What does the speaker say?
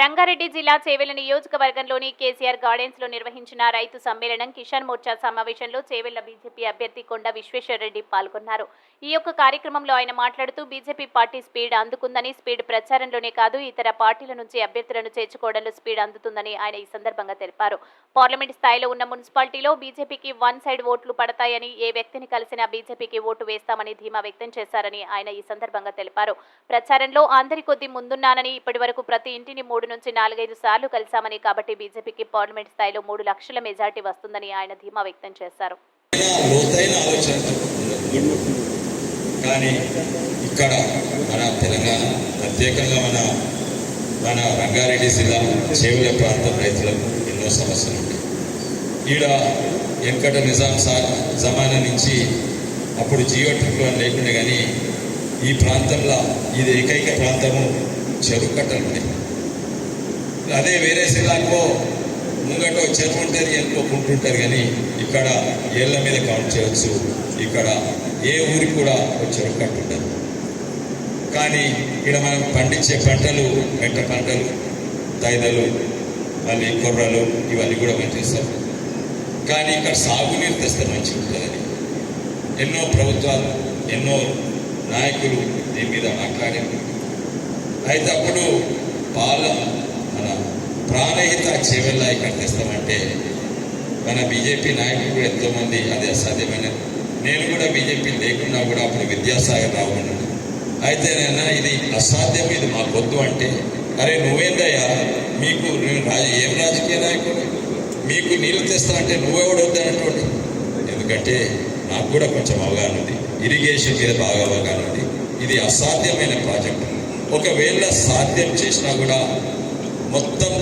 రంగారెడ్డి జిల్లా చేవెల నియోజకవర్గంలోని కేసీఆర్ గార్డెన్స్లో నిర్వహించిన రైతు సమ్మేళనం కిసాన్ మోర్చా సమావేశంలో చేవెళ్ళ బీజేపీ అభ్యర్థి కొండ విశ్వేశ్వరరెడ్డి పాల్గొన్నారు. ఈ యొక్క కార్యక్రమంలో ఆయన మాట్లాడుతూ బీజేపీ పార్టీ స్పీడ్ అందుకుందని స్పీడ్ ప్రచారంలోనే కాదు ఇతర పార్టీల నుంచి అభ్యర్థులను చేర్చుకోవడంలో స్పీడ్ అందుతుందని ఆయన ఈ సందర్భంగా తెలిపారు. పార్లమెంట్ స్థాయిలో ఉన్న మున్సిపాలిటీలో బీజేపీకి వన్ సైడ్ ఓట్లు పడతాయని ఏ వ్యక్తిని కలిసినా బీజేపీకి ఓటు వేస్తామని ధీమా వ్యక్తం చేశారని ఆయన ఈ సందర్భంగా తెలిపారు. ప్రచారంలో అందరి కొద్ది ముందున్నానని ఇప్పటి ప్రతి ఇంటిని మూడు నుంచి నాలుగైదు సార్లు కలిశామని కాబట్టి బీజేపీకి పార్లమెంట్ స్థాయిలో మూడు లక్షల మెజార్టీ వస్తుందని ఆయన ధీమా వ్యక్తం చేశారు. కానీ ఇక్కడ మన తెలంగాణ ప్రత్యేకంగా మన మన రంగారెడ్డి జిల్లా చేవుల ప్రాంతం రైతులకు ఎన్నో సమస్యలు ఉంటాయి ఈడ వెంకట నిజాం సార్ జమానా నుంచి అప్పుడు జియో ట్రిప్లు అని లేకుండా కానీ ఈ ప్రాంతంలో ఇది ఏకైక ప్రాంతము చెరువు కట్టలు ఉన్నాయి అదే వేరే జిల్లాకో ముంగట చెరువు ఉంటుంది అనుకోకుంటుంటారు కానీ ఇక్కడ ఏళ్ళ మీద కౌంట్ చేయవచ్చు ఇక్కడ ఏ ఊరికి కూడా ఒక చెరువు కట్టుంటారు కానీ ఇక్కడ మనం పండించే పంటలు మెట్ట పంటలు దైదలు మళ్ళీ కొర్రలు ఇవన్నీ కూడా పనిచేస్తారు కానీ ఇక్కడ సాగునీరు తెస్తే మంచిగా ఉంటుందని ఎన్నో ప్రభుత్వాలు ఎన్నో నాయకులు దీని మీద మాట్లాడారు అయితే అప్పుడు పాల ప్రాణహిత చెవెల్లా ఇక్కడ తెస్తామంటే మన బీజేపీ నాయకులు కూడా ఎంతోమంది అది అసాధ్యమైన నేను కూడా బీజేపీ లేకుండా కూడా అప్పుడు విద్యాసాగర్ రావు అయితే నేను ఇది అసాధ్యం ఇది మాకు పొద్దు అంటే అరే నువ్వేందయ్యా మీకు నేను రాజ ఏం రాజకీయ నాయకుడు? మీకు నీళ్ళు తెస్తా అంటే నువ్వెవడు వద్దనటువంటి ఎందుకంటే నాకు కూడా కొంచెం అవగాహన ఉంది. ఇరిగేషన్ మీద బాగా అవగాహన ఉంది. ఇది అసాధ్యమైన ప్రాజెక్టు. ఒకవేళ సాధ్యం చేసినా కూడా మొత్తం